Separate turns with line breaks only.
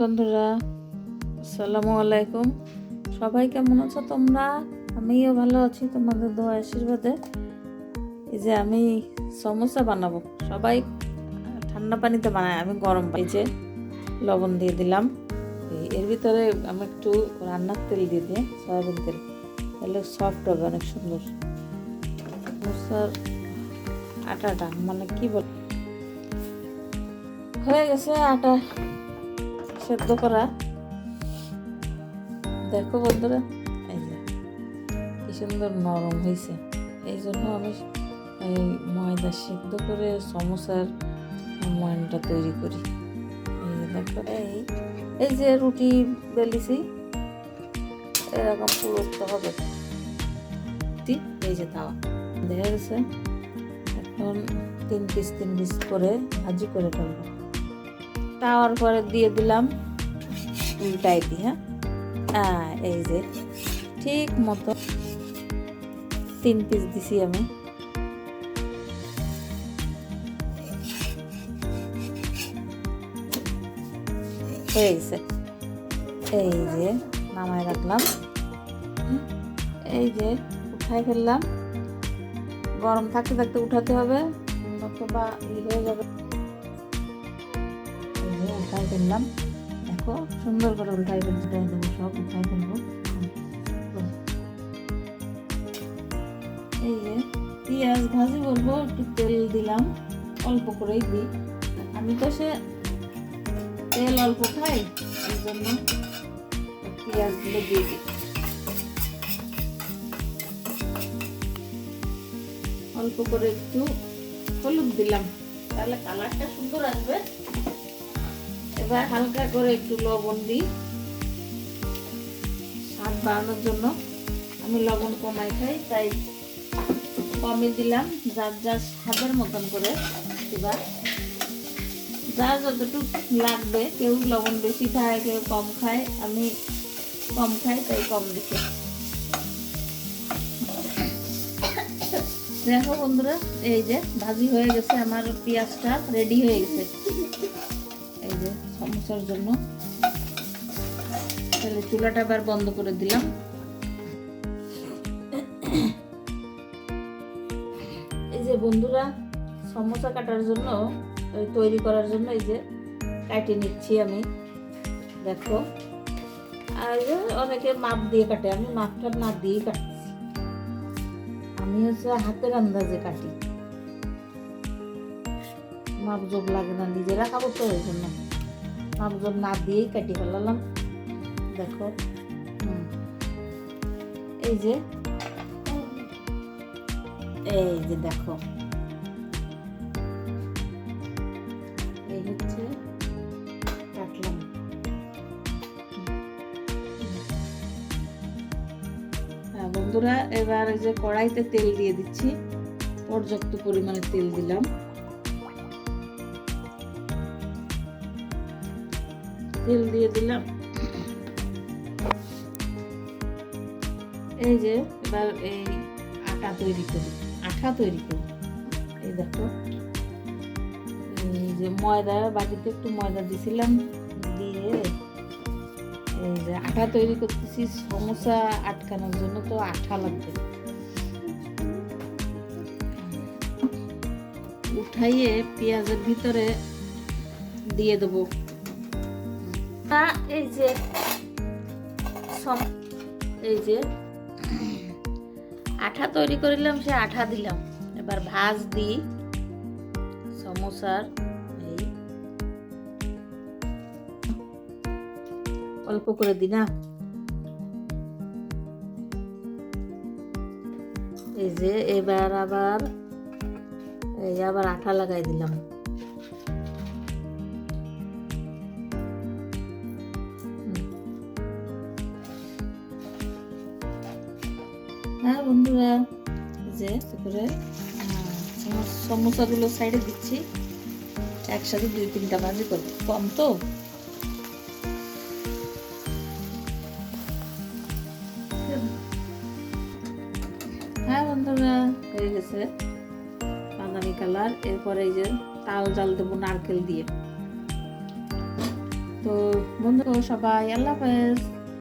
বন্ধুরা, আসসালামু আলাইকুম। সবাই কেমন আছো তোমরা? আমিও ভালো আছি তোমাদের দোয়া আশীর্বাদে। এই যে আমি সমোসা বানাবো। সবাই ঠান্ডা পানিতে বানায়, আমি গরম পানি যে লবণ দিয়ে দিলাম। এর ভিতরে আমি একটু রান্নার তেল দিয়ে দিই, সয়াবিন তেল। তাহলে সফট হবে, অনেক সুন্দর। সমোসার আটাটা মানে কি বল হয়ে গেছে আটা। সেদ্ধ করা। দেখো বন্ধুরা, এই যে, কি সুন্দর নরম হয়েছে। এই জন্য আমি এই ময়দা সেদ্ধ করে সমোসার ময়নটা তৈরি করি। এই যে দেখো, এই এই যে রুটি বেলিছি, এরকম পুরস্ত হবে। এই যে তাওয়া। দেখা গেছে, এখন তিন পিস তিন পিস করে ভাজি করে ফেলব। তাওয়ার পরে দিয়ে দিলাম উল্টাই দিই হ্যাঁ? এই যে, ঠিক মতো তিন পিস দিছি আমি। হয়ে গেছে এই যে, নামায় রাখলাম। এই যে, উঠাই ফেললাম। গরম থাকতে থাকতে উঠাতে হবে, নতুবা হয়ে যাবে। এই যে উঠাই ফেললাম। দেখো, সুন্দর করে উল্টাই ফেলতে দেবো সব উঠাই ফেলব। এই যে পেঁয়াজ ভাজি বলব, একটু তেল দিলাম, অল্প করেই দিই। আমি তো সে তেল অল্প খাই, এই জন্য পেঁয়াজগুলো দিয়ে দিই। অল্প করে একটু হলুদ দিলাম, তাহলে কালারটা সুন্দর আসবে। এবার হালকা করে একটু লবণ দিই। স্বাদ বাড়ানোর জন্য আমি লবণ কমাই খাই, তাই কমই দিলাম যার যার স্বাদের মতন করে এবার। যার যতটুকু লাগবে, কেউ লবণ বেশি খায়, কেউ কম খায়, আমি কম খাই, তাই কম দিতে দেখো বন্ধুরা, এই যে ভাজি হয়ে গেছে, আমার পেঁয়াজটা রেডি হয়ে গেছে। যে সমস্যার জন্য। তাহলে চুলাটা আবার বন্ধ করে দিলাম। এই যে বন্ধুরা, সমোসা কাটার জন্য, ওই তৈরি করার জন্য এই যে কাটে নিচ্ছি আমি। দেখো। আর অনেকে মাপ দিয়ে কাটে, আমি মাপটা না দিয়েই কাটতেছি আমি হচ্ছে হাতের আন্দাজে কাটি। মাপ জোব লাগে না, নিজেরা খাব তো এই জন্য। মাপ জোব না দিয়েই কাটি ফেলালাম। দেখো। এই যে। এই যে দেখো। এই হচ্ছে কাটলাম। হ্যাঁ বন্ধুরা, এবার যে কড়াইতে তেল দিয়ে দিচ্ছি। পর্যাপ্ত পরিমাণে তেল দিলাম। তেল দিয়ে দিলাম। এই যে এবার এই আটা তৈরি করি, আঠা তৈরি করি। এই দেখো। এই যে ময়দা, বাটিতে একটু ময়দা দিছিলাম, দিয়ে এই যে আঠা তৈরি করতেছি, সমোসা আটকানোর জন্য তো আঠা লাগবে। উঠাইয়ে পেঁয়াজের ভিতরে দিয়ে দেবো। তা এই যে এই যে, আঠা তৈরি করিলাম, সে আঠা দিলাম। এবার ভাজ দিই সমোসার এই। অল্প করে দি না? এই যে, এবার আবার, এই আবার আঠা লাগাই দিলাম। হ্যাঁ বন্ধুরা যে করে সমোসাগুলো সাইডে দিচ্ছি। একসাথে দুই তিনটা ভাজি করব কম তো? হ্যাঁ বন্ধুরা, হয়ে গেছে। বাদামি কালার, এরপরে এই যে, তাল জাল দেবো নারকেল দিয়ে।
তো বন্ধু সবাই, আল্লাহ হাফেজ।